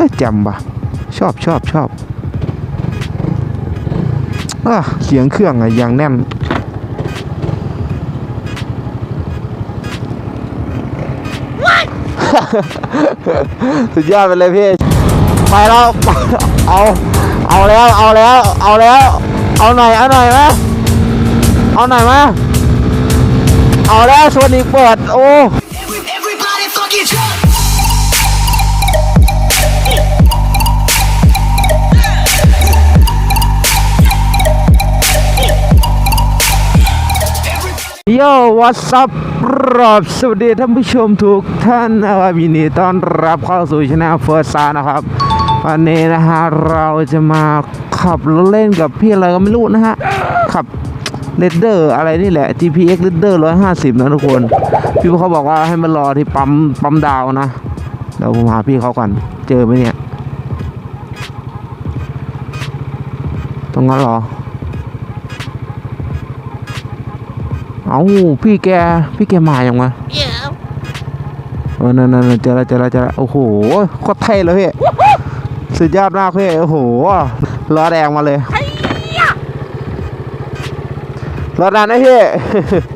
อ้ยจำปะชอบชอบชอบอะเสียงเครื่องอะอย่างแน่น สุดยอดไปเลยพี่ ไปแล้ว เอา เอาแล้ว เอาแล้ว เอาแล้ว เอาหน่อย เอาหน่อยไหมเอาหน่อยไหมเอาแล้วชวนอีกเปิด โอ้ โย่วัสซับรอบสวัสดีท่านผู้ชมทุกท่านนะครับยินดีต้อนรับเข้าสู่ช anel เฟิร์สซานะครับ วันนี้นะฮะเราจะมาขับรถเล่นกับพี่อะไรก็ไม่รู้นะฮะ ขับเรดเดอร์อะไรนี่แหละ GPX เรดเดอร์150นะทุกคน พี่เขาบอกว่าให้มารอที่ปั๊มปั๊มดาวนะเดี๋ยวผมหาพี่เขาก่อนเจอไหมเนี่ย ตรงนั้นหรอ เอาพี่แก พี่แกมาอย่างวะ Yeah. เออนั่นนั่นนั่นเจอแล้วเจอแล้วเจอแล้วโอ้โหโคตรเท่เลยพี่สุดยอดมากพี่โอ้โหล้อแดงมาเลยรถนานนะพี่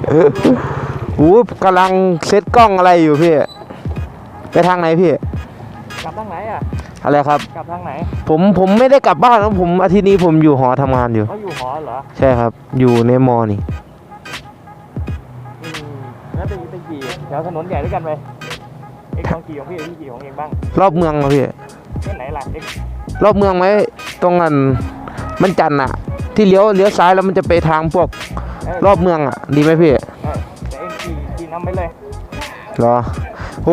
โอ้โหกำลังเซ็ตกล้องอะไรอยู่พี่ ไปทางไหนพี่ กลับทางไหนอะ อะไรครับ กลับทางไหน ผมผมไม่ได้กลับบ้านนะผมอาทิตย์นี้ผมอยู่หอทำงานอยู่เขาอยู่หอเหรอ ใช่ครับ อยู่ในมอนี่ ไปขี่แถวถนนใหญ่ด้วยกันไป เอ็กซ์ของขี่ของพี่หรือพี่ขี่ของเองบ้างรอบเมืองเหรอพี่ เส้นไหนล่ะเอ็กซ์รอบเมืองไหมตรงนั้นมันจันทร์อะที่เลี้ยวเลี้ยวซ้ายแล้วมันจะไปทางพวกเอ้ยรอบเมืองอะดีไหมพี่เออแต่เอ็งขี่ขี่นำไปเลย เหรอโห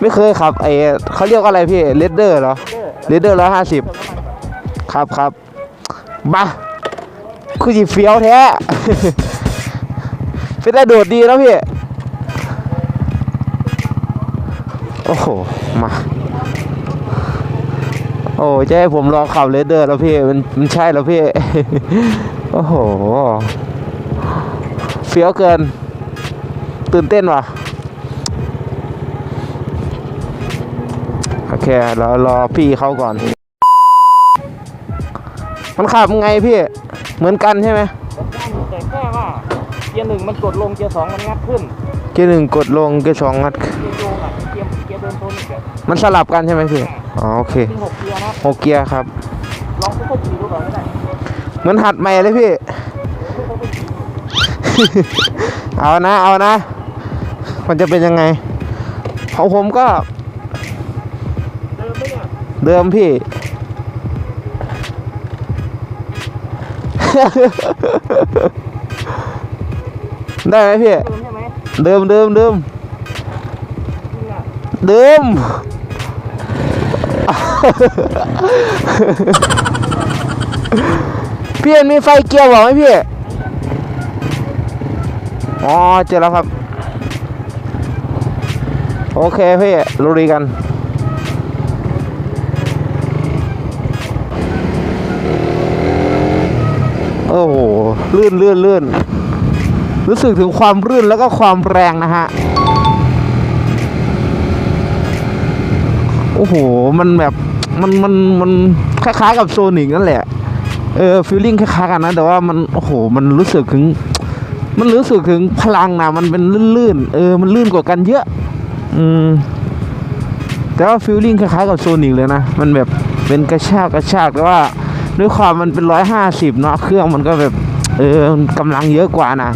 ไม่เคยขับไอเขาเรียกว่าอะไรพี่เลดเดอร์เหรอเด้อเลดเดอร์ร้อยห้าสิบเติมน้ำมันก่อนครับครับมาคือจีเฟี้ยวแท้ เป็นได้โดดดีแล้วพี่ โอ้โห มา โอ้จะให้ผมลองขับเลดเดอร์แล้วพี่ มันมันใช่แล้วพี่ โอ้โห เฟี้ยวเกิน ตื่นเต้นว่ะ โอเคเรารอพี่เขาก่อน มันขับไงพี่ เหมือนกันใช่ไหมแต่แค่ว่าเกียร์หนึ่งมันกดลงเกียร์สองมันงัดขึ้น เกียร์หนึ่งกดลงเกียร์สองงัดเกียร์โยงอะเกี มันสลับกันใช่ไหมพี่อ๋อโอเคถึงหกเกียร์นะหกเกียร์ครับ ลองค่อยๆขี่ดูก่อนก็ได้เหมือนหัดใหม่เลยพี่ เอานะเอานะ มันจะเป็นยังไง ของผมก็ เดินไปเนี่ยเดิมพี่ ได้ไหมพี่ เดินใช่ไหม เดิมเดิมเดิมนี่อะเดิมพี่เอ็นมีไฟเกียร์บอกไหมพี่ อ๋อ เจอแล้วครับ โอเคพี่ลุยกันโอ้โหลื่นลื่นลื่นรู้สึกถึงความลื่นแล้วก็ความแรงนะฮะ อ้โห มันแบบมันมันมันคล้ายๆกับโซนิกนั่นแหละ เออฟีลลิ่งคล้ายๆกันนะ แต่ว่ามันโอ้โห มันรู้สึกถึง มันรู้สึกถึงพลังนะมันเป็นลื่นๆ เออ มันลื่นกว่ากันเยอะ อืม แต่ว่าฟีลลิ่งคล้ายๆกับโซนิกเลยนะ มันแบบเป็นกระชากกระชากแต่ว่าด้วยความมันเป็นร้อยห้าสิบเนาะ เครื่องมันก็แบบ เออกำลังเยอะกว่านะ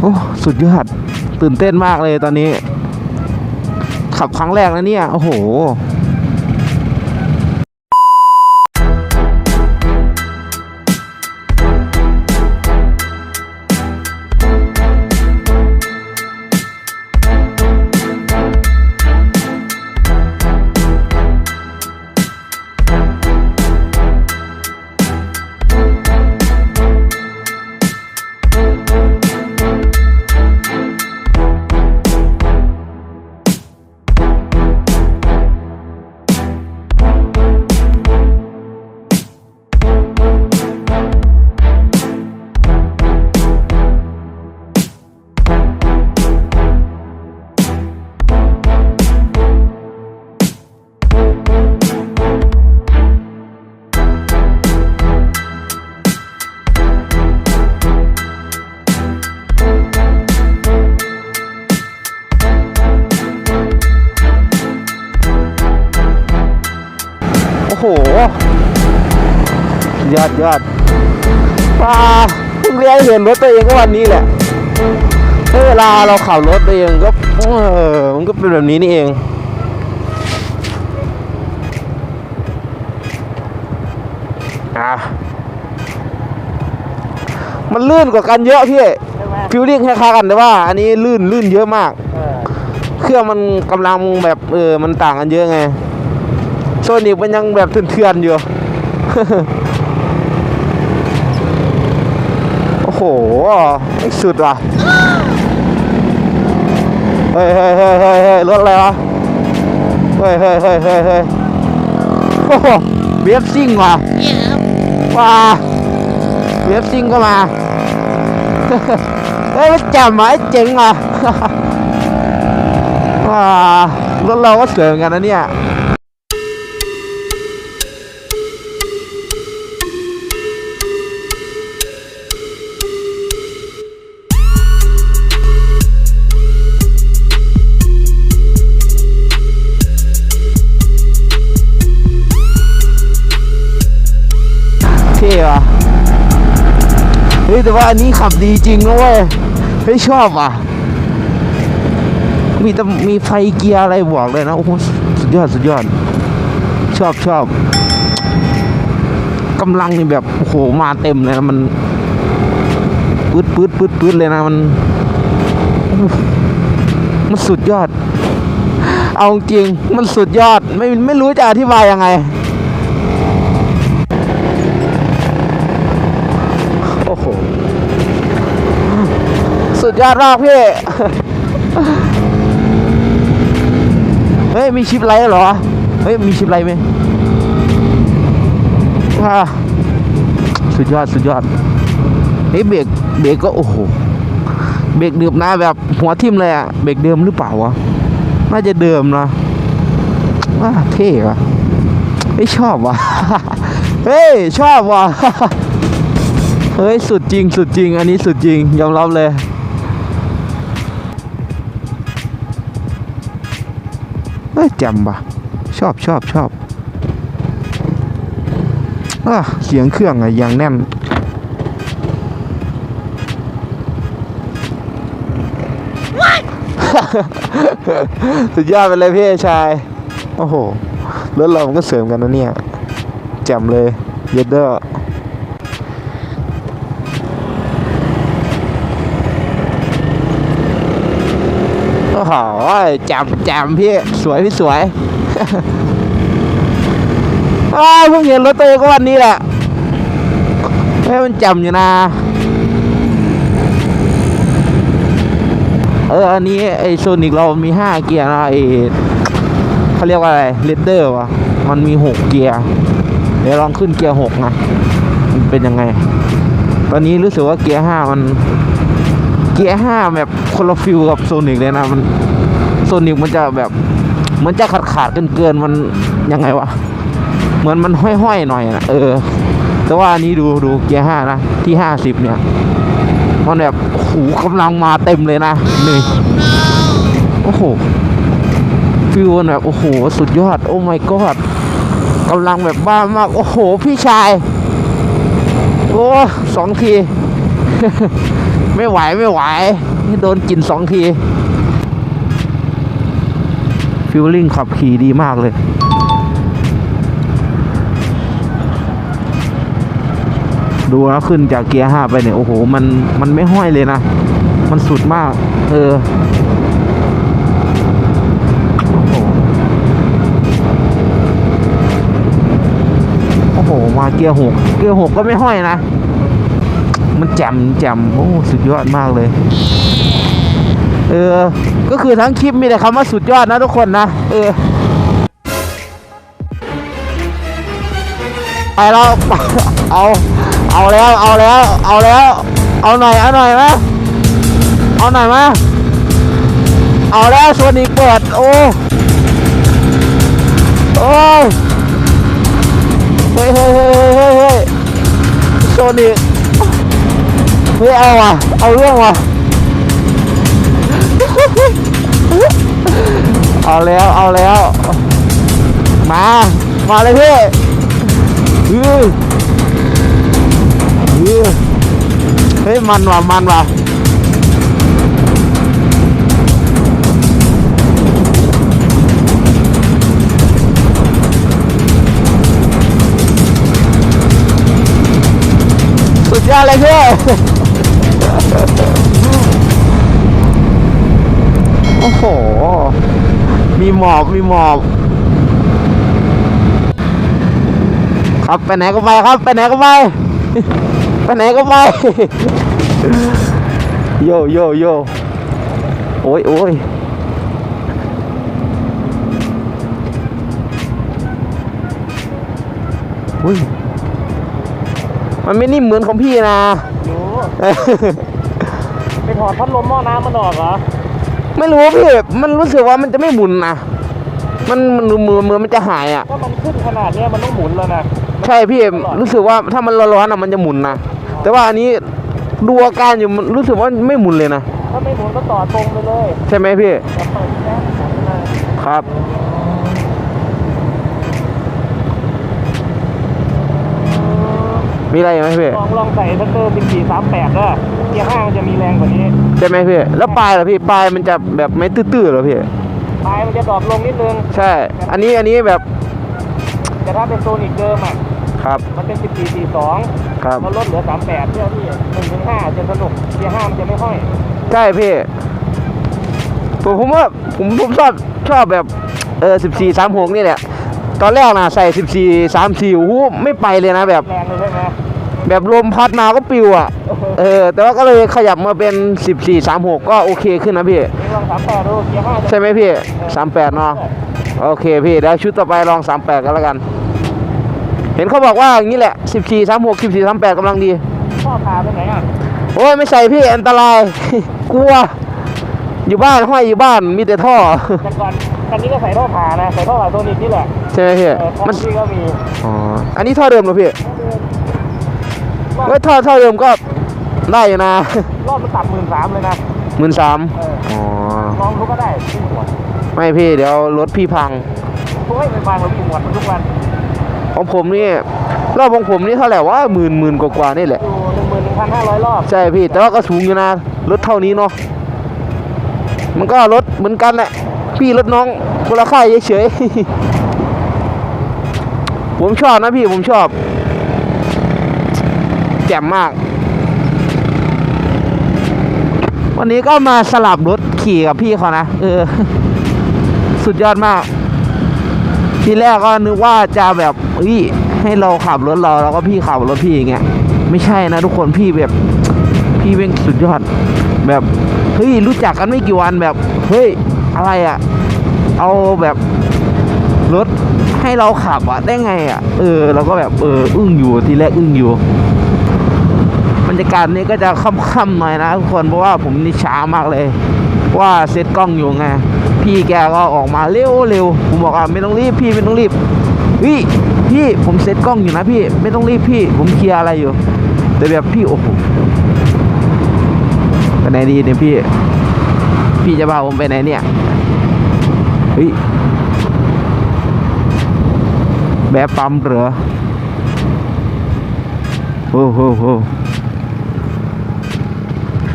โอ้ สุดยอด ตื่นเต้นมากเลยตอนนี้ ขับครั้งแรกนะเนี่ย โอ้โห ยอดว้าเพิ่งเรียนเห็นรถตัวเองก็วันนี้แหละเวลาเราขับรถตัวเองก็เออมันก็เป็นแบบนี้นี่เองอะมันลื่นกว่ากันเยอะพี่ฟิลลิ่งคล้ายๆกันแต่ว่า อันนี้ลื่นลื่นเยอะมาก เครื่องมันกำลังแบบเออมันต่างกันเยอะไงโซนิกมันยังแบบเถื่อนๆอยู่ โอ้โหสุดว่ะเฮ้ยเฮ้ยเฮ้ยเฮ้ยเฮ้ยรถอะไรวะเฮ้ยเฮ้ยเฮ้ยเฮ้ยเฮ้ยโอ้โหเวฟซิ่งว่ะว้าเวฟซิ่งก็มาเฮ้ยมันแจ่มอะไอ้เจ๋งอะว้ารถเราก็สวยเหมือนกันนะเนี่ย ท่ว่ะเฮ้ยแต่ว่าอันนี้ขับดีจริงนะเว้ยเฮ้ยชอบอะ มีแต่มีไฟเกียร์อะไรบอกเลยนะโอ้โหสุดยอดสุดยอด ชอบชอบกำลังนี่แบบโอ้โหมาเต็มเลยนะมันปื๊ดปื๊ดปื๊ดปื๊ดเลยนะมันมันสุดยอด เอาจริงมันสุดยอดไม่ไม่รู้จะอธิบายยังไง สุดยอดมากพี่ เฮ้ย มีชิปไลท์เหรอ เฮ้ย มีชิปไลท์ไหมว้าสุดยอด สุดยอด เฮ้ย เบรก เบรกก็ โอ้โห เบรกเดิมนะแบบหัวทิ่มเลยอะเบรกเดิมหรือเปล่าวะ น่าจะเดิมนะว้าเท่ว่ะเฮ้ชอบว่ะ เฮ้ย ชอบว่ะ เฮ้ย สุดจริง สุดจริง อันนี้สุดจริง ยอมรับเลย เอ้ยจำปะชอบชอบชอบอะเสียงเครื่องอะอย่างแน่น สุดยอดไปเลยพี่ชาย โอ้โหรถเรามันก็เสริมกันนะเนี่ยแจ่มเลย เยดเดอร์โอ้โหแจ่มแจ่มพี่ สวยพี่สวยอ้าเพิ่งเห็นรถตัวก็วันนี้แหละเฮ้มันจ่มอยู่นะ เออ อันนี้ไอโซนิกเรามีห้าเกียร์นะไอเขาเรียกว่าอะไรเลดเดอร์วะมันมีหกเกียร์ เดี๋ยวลองขึ้นเกียร์หกนะ มันเป็นยังไง ตอนนี้รู้สึกว่าเกียร์ห้ามัน เกียร์ห้าแบบคนละฟิลกับโซนิกเลยนะ มัน โซนิกมันจะแบบมันจะขาดขาดเกินเกินมันยังไงวะเหมือนมันห้อยๆหน่อยนะเออ แต่ว่าอันนี้ดูดูเกียร์ห้านะที่ห้าสิบเนี่ยมันแบบโอ้โหกำลังมาเต็มเลยนะนี่โอ้โหฟิวมันแบบโอ้โหสุดยอด โอ้ my god กำลังแบบบ้ามาก โอ้โห พี่ชาย โอ้สองที ไม่ไหวไม่ไหว โดนกินสองที ฟิลลิ่งขับขี่ดีมากเลยดูนะขึ้นจากเกียร์ห้าไปเนี่ย โอ้โห มันมันไม่ห้อยเลยนะ มันสุดมาก เออโอ้โหโอ้โหมาเกียร์หกเกียร์หกก็ไม่ห้อยนะ มันแจ่มแจ่มโอ้ สุดยอดมากเลย เออ ก็คือทั้งคลิปมีแต่คำว่าสุดยอดนะทุกคนนะ เออ ไปแล้วเอา เอาแล้ว เอาแล้ว เอาแล้ว เอาหน่อย เอาหน่อยมะเอาหน่อยมะเอาแล้วส่วนอีกเปิด โอ้ โอ้ยเฮ้ยเฮ้ยเฮ้ยเฮ้ยเฮ้ยโซนิกเฮ้ยเอาว่ะ เอาเรื่องว่ะ เอาแล้วเอาแล้ว มา มาเลยพี่อืออเฮ้ยมันว่ะมันว่ะสุดยอดเลยพี่ อ้โห มีหมอบมีหมอบ ครับไปไหนก็ไปครับ ไปไหนก็ไป ไปไหนก็ไป โยโยโยโอ้ยโอ้ยอุ้ยมันไม่นิ่มเหมือนของพี่นะอยู่ไปถอดพัดลมหม้อน้ำมันออกเหรอ ไม่รู้พี่ มันรู้สึกว่ามันจะไม่หมุนนะมันมันมือมือมันจะหายอะถ้ามันขึ้นขนาดเนี้ยมันต้องหมุนแล้วนะใช่พี่รู้สึกว่าถ้ามันร้อนๆอะมันจะหมุนนะแต่ว่าอันนี้ดูอาการอยู่มันรู้สึกว่าไม่หมุนเลยนะถ้าไม่หมุนก็ต่อตรงไปเลย ใช่ไหมพี่จะเปิดแค่หมุนเลยครับมีอะไรอีกไหมพี่ลองลองใส่ทัตเตอร์สิบสี่สามแปดด้วยเกียร์ห้ามันจะมีแรงกว่านี้ ใช่ไหมพี่ แล้วปลายเหรอพี่ปลายมันจะแบบไม่ตื้อๆเหรอพี่ ปลายมันจะดรอปลงนิดนึง ใช่ อันนี้อันนี้แบบแต่ถ้าเป็นโซนิกเดิมอะครับมันเป็นสิบสี่สี่สองครับเราลดเหลือสามแปดเพื่อที่หนึ่งถึงห้าจะสนุกเกียร์ห้ามันจะไม่ห้อย ใช่พี่ผมผมว่าผมผมชอบชอบแบบเออสิบสี่สามหกนี่แหละตอนแรกนะใส่สิบสี่สามสี่โอ้โหไม่ไปเลยนะแบบแรงเลยใช่ไหมแบบลมพัดมาก็ปิวอะ เออ แต่ว่าก็เลยขยับมาเป็นสิบสี่สามหกก็โอเคขึ้นนะพี่นี่ลองสามแปดดูเกียร์ห้าจะใช่ไหมพี่สามแปดเนาะโอเคพี่เดี๋ยวชุดต่อไปลองสามแปดกันแล้วกัน เห็นเขาบอกว่าอย่างนี้แหละสิบสี่สามหกสิบสี่สามแปดกำลังดีข้อขาไปไหนอะโอ้ยไม่ใส่พี่อันตราย กลัว อยู่บ้านห้อยอยู่บ้านมีแต่ท่อ แต่ก่อนคันนี้ก็ใส่ท่อผ่านะใส่ท่อผ่าโซนิกนี่แหละใช่ไหมพี่เออท่อมันที่ก็มีอ๋ออันนี้ท่อเดิมเหรอพี่เฮ้ยท่อท่อเดิมก็ ได้อยู่นะรอบมันต่ำหมื่นสามเลยนะหมื่นสามเอออ๋อลองดูก็ได้พี่หมวดไม่พี่เดี๋ยวรถพี่พังโอ้ยไปฟังเราพี่หมวดมันทุกวันของผมนี่รอบของผมนี่เท่าไหร่วะหมื่นหมื่นกว่าๆนี่แหละอยู่หนึ่งหมื่นหนึ่งพันห้าร้อยรอบใช่พี่แต่ว่าก็สูงอยู่นะรถเท่านี้เนาะมันก็รถเหมือนกันแหละพี่รถน้องคนละค่ายเฉยๆผมชอบนะพี่ผมชอบแจ่มมาก วันนี้ก็มาสลับรถขี่กับพี่เขานะเออ สุดยอดมาก ทีแรกก็นึกว่าจะแบบเฮ้ยให้เราขับรถเราแล้วก็พี่ขับรถพี่อย่างเงี้ยไม่ใช่นะทุกคนพี่แบบ พี่เป็นสุดยอด แบบเฮ้ยรู้จักกันไม่กี่วันแบบเฮ้ยอะไรอะ่ะ เอาแบบรถให้เราขับอะได้ไงอะเออเราก็แบบเอออึ้งอยู่ทีแรกอึ้งอยู่ รยากาศนี้ก็จะค่ำๆหน่อยนะทุกคนเพราะว่าผมนี่ช้ามากเลยว่าเซตกล้องอยู่ไง พี่แกก็ออกมาเร็วเร็วผมบอกว่าไม่ต้องรีบพี่ไม่ต้องรีบพี่พี่ผมเซตกล้องอยู่นะพี่ไม่ต้องรีบพี่ ผมเคลียร์อะไรอยู่ แต่แบบพี่โอ้โหไปไหนดีเนี่ยพี่ พี่จะพาผมไปไหนเนี่ยเฮ้ยแบบปั๊มเหรอโอ้โหโห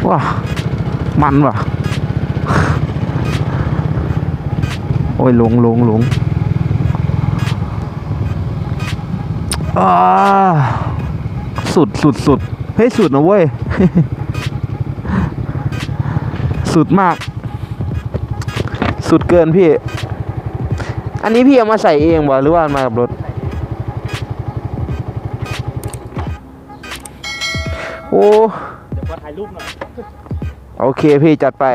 ว้ามันว่ะ โอ้ยหลงหลงหลงอ่าสุดสุดสุดเฮ้ยสุดนะเว้ย สุดมาก สุดเกินพี่ อันนี้พี่เอามาใส่เองบ่หรือว่ามากับรถ โอ้เดี๋ยวขอถ่ายรูปหน่อย โอเคพี่จัดไป